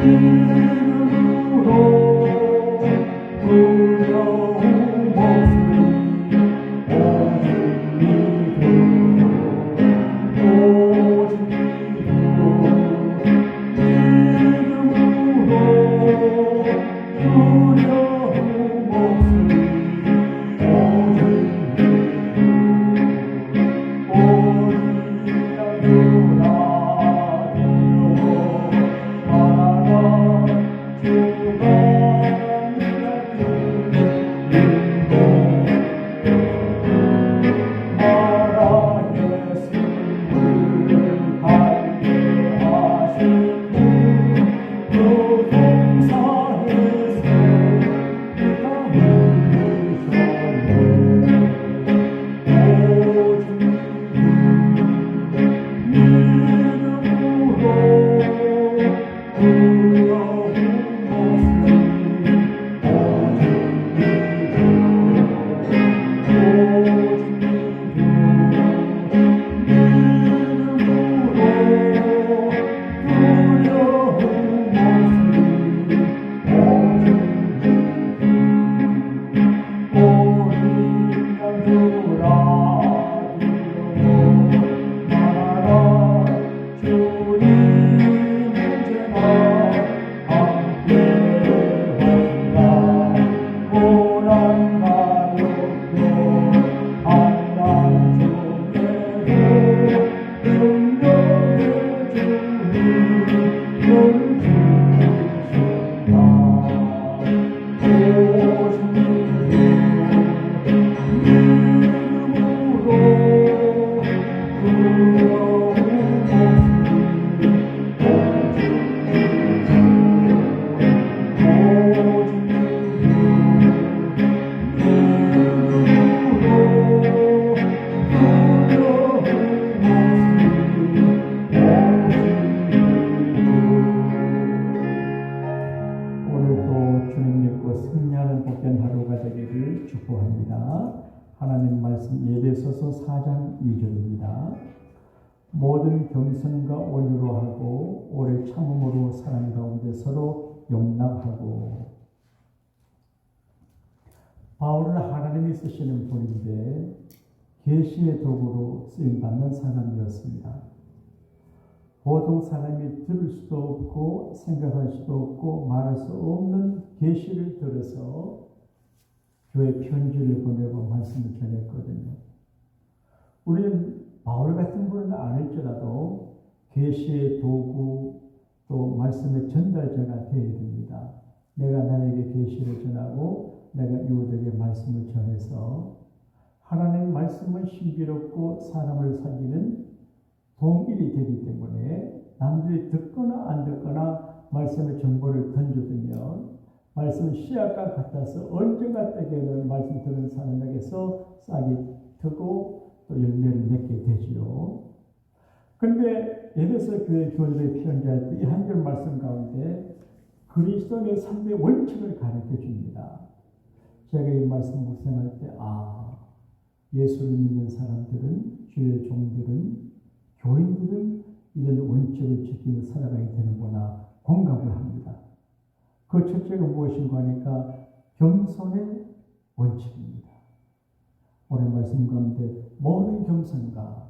늘 도 복된 하루가 되기를 축복합니다. 하나님 말씀 예배소서 4장 2절입니다. 모든 겸손과 온유로 하고 오래 참음으로 사랑 가운데 서로 용납하고 바울은 하나님이 쓰시는 분인데 계시의 도구로 쓰임 받는 사람이었습니다. 보통 사람이 들을 수도 없고 생각할 수도 없고 말할 수 없는 계시를 들어서 교회 편지를 보내고 말씀을 전했거든요. 우리는 바울 같은 분은 아닐지라도 계시의 도구 또 말씀의 전달자가 되어야 됩니다. 내가 나에게 계시를 전하고 내가 이웃에게 말씀을 전해서 하나님 말씀은 신비롭고 사람을 사귀는 동일이 되기 때문에 남들이 듣거나 안 듣거나 말씀의 정보를 던져두면 말씀 씨앗과 같아서 언젠가 때에는 말씀 듣는 사람에게서 싹이 트고 또 열매를 맺게 되지요. 근데 에베소 교회 교회들의 피언자할 때 이 한절 말씀 가운데 그리스도의 3대 원칙을 가르쳐 줍니다. 제가 이 말씀 묵상할 때, 아, 예수를 믿는 사람들은, 주의 종들은, 교인들은 이런 원칙을 지키며 살아가야 되는구나. 그 첫째가 무엇인가 하니까 겸손의 원칙입니다. 오늘 말씀 가운데 모든 겸손과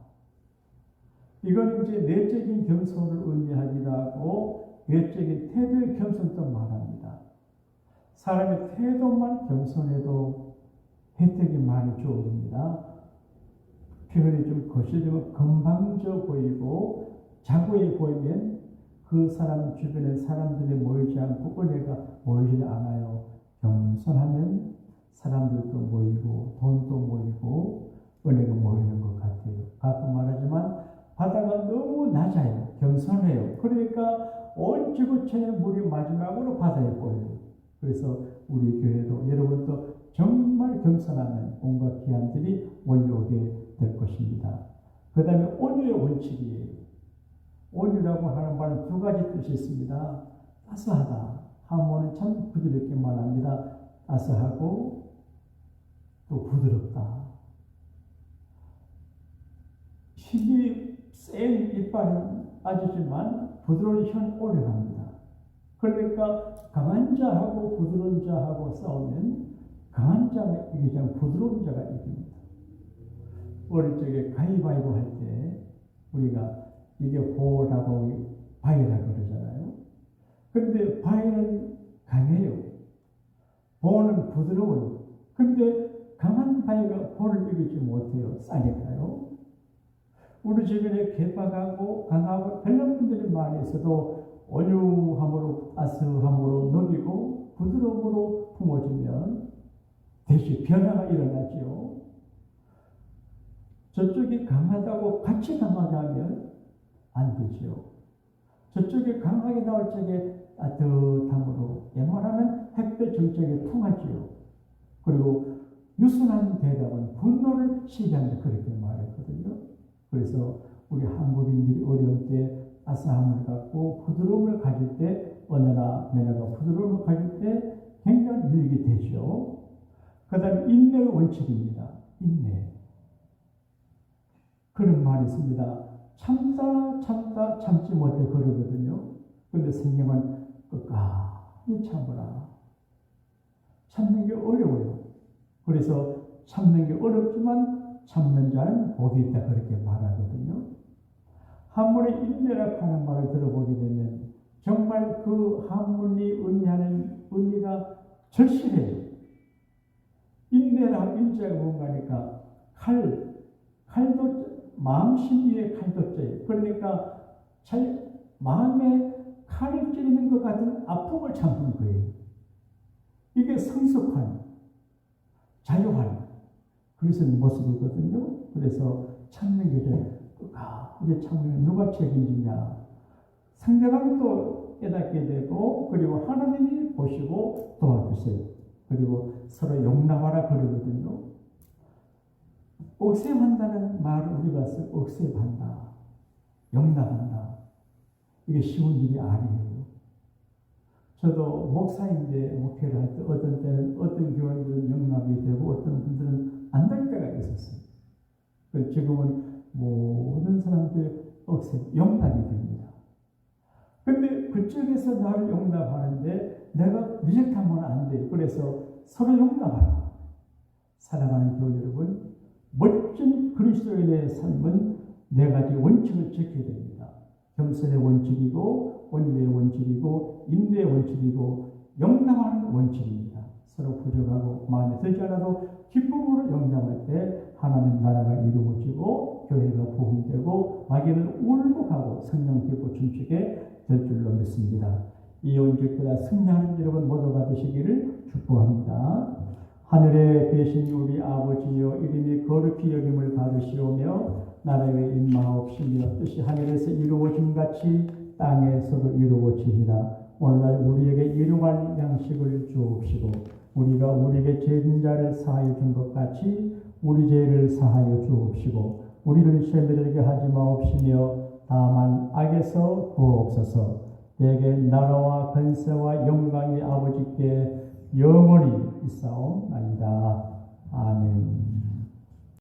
이건 이제 내적인 겸손을 의미하기도 하고 외적인 태도의 겸손도 말합니다. 사람의 태도만 겸손해도 혜택이 많이 주어집니다. 표현이 좀 거시되고 건방져 보이고 자고해 보이면 그 사람 주변에 사람들이 모이지 않고 은혜가 모이지 않아요. 겸손하면 사람들도 모이고 돈도 모이고 은혜가 모이는 것 같아요. 가끔 말하지만 바다가 너무 낮아요. 겸손해요. 그러니까 온 지구촌의 물이 마지막으로 바다에 보여요. 그래서 우리 교회도 여러분도 정말 겸손하는 온갖 기한들이 몰려오게 될 것입니다. 그 다음에 온유의 원칙이에요. 온유라고 하는 말은 두 가지 뜻이 있습니다. 따스하다. 한문은 참 부드럽게 말합니다. 따스하고 또 부드럽다. 힘이 센 이빨은 아주지만 부드러운 혀는 오래 갑니다. 그러니까 강한 자하고 부드러운 자하고 싸우면 강한 자가 않고 부드러운 자가 이깁니다. 어릴 적에 가위바위보 할 때 우리가 이게 보라고 바위라고 그러잖아요. 근데 바위는 강해요. 보는 부드러워요. 근데 강한 바위가 보를 이기지 못해요. 싸니까요. 우리 주변에 개박하고 강하고 별난 분들이 많이 있어도 온유함으로 따스함으로 녹이고 부드러움으로 품어주면 대시 변화가 일어나지요. 저쪽이 강하다고 같이 강하게 하면 안 되죠. 저쪽이 강하게 나올 적에 따뜻함으로 예말하면 햇볕 정적에 통하지요. 그리고 유순한 대답은 분노를 시기한다 그렇게 말했거든요. 그래서 우리 한국인들이 어려울 때 따스함을 갖고 부드러움을 가질 때 어느 나라가 부드러움을 가질 때 굉장히 유익이 되죠. 그 다음에 인내의 원칙입니다. 인내. 그런 말이 있습니다. 참다 참다 참지 못해 그러거든요. 근데 성경은 끝까지 참으라. 참는 게 어려워요. 그래서 참는 게 어렵지만 참는 자는 복이 있다 그렇게 말하거든요. 한문의 인내라고 하는 말을 들어보게 되면 정말 그 한문이 의미하는 의미가 절실해요. 인내라 인자가 뭔가니까 칼, 칼도 마음 심리의 칼도자예요. 그러니까 잘 마음에 칼을 찌르는 것 같은 아픔을 참는 거예요. 이게 성숙한, 자유한 그래서 모습이거든요. 그래서 참는 게 아, 이제 참으면 누가 책임지냐. 상대방이 또 깨닫게 되고, 그리고 하나님이 보시고 도와주세요. 그리고 서로 용납하라 그러거든요. 억셉한다는 말을 우리가 써 억셉한다. 용납한다. 이게 쉬운 일이 아니에요. 저도 목사인데 목회를 할 때 어떤 때는 어떤 교원들은 용납이 되고 어떤 분들은 안 될 때가 있었어요. 지금은 모든 사람들 억셉, 용납이 됩니다. 근데 그쪽에서 나를 용납하는데 내가 리젝트하면 안 돼. 그래서 서로 용납하라. 사랑하는 교우 여러분, 멋진 그리스도인의 삶은 네 가지 원칙을 지켜야 됩니다. 겸손의 원칙이고, 온유의 원칙이고, 인내의 원칙이고, 용납하는 원칙입니다. 서로 부족하고 마음에 들지 않아도 기쁨으로 용납할 때 하나님 나라가 이루어지고 교회가 부흥되고 마귀는 울고 가고 성령 기뻐 춤추게 될 줄로 믿습니다. 이 원칙보다 승리하는 여러분 모두가 되시기를 축복합니다. 하늘에 계신 우리 아버지여 이름이 거룩히 여김을 받으시오며 나라의 임마옵시며 뜻이 하늘에서 이루어진 같이 땅에서도 이루어지니라. 오늘날 우리에게 일용할 양식을 주옵시고 우리가 우리에게 죄진 자를 사하여 준 것 같이 우리 죄를 사하여 주옵시고 우리를 시험에 들게 하지 마옵시며 다만 악에서 구하옵소서. 내게 나라와 권세와 영광이 아버지께 영원히 있사옵나이다. 아멘.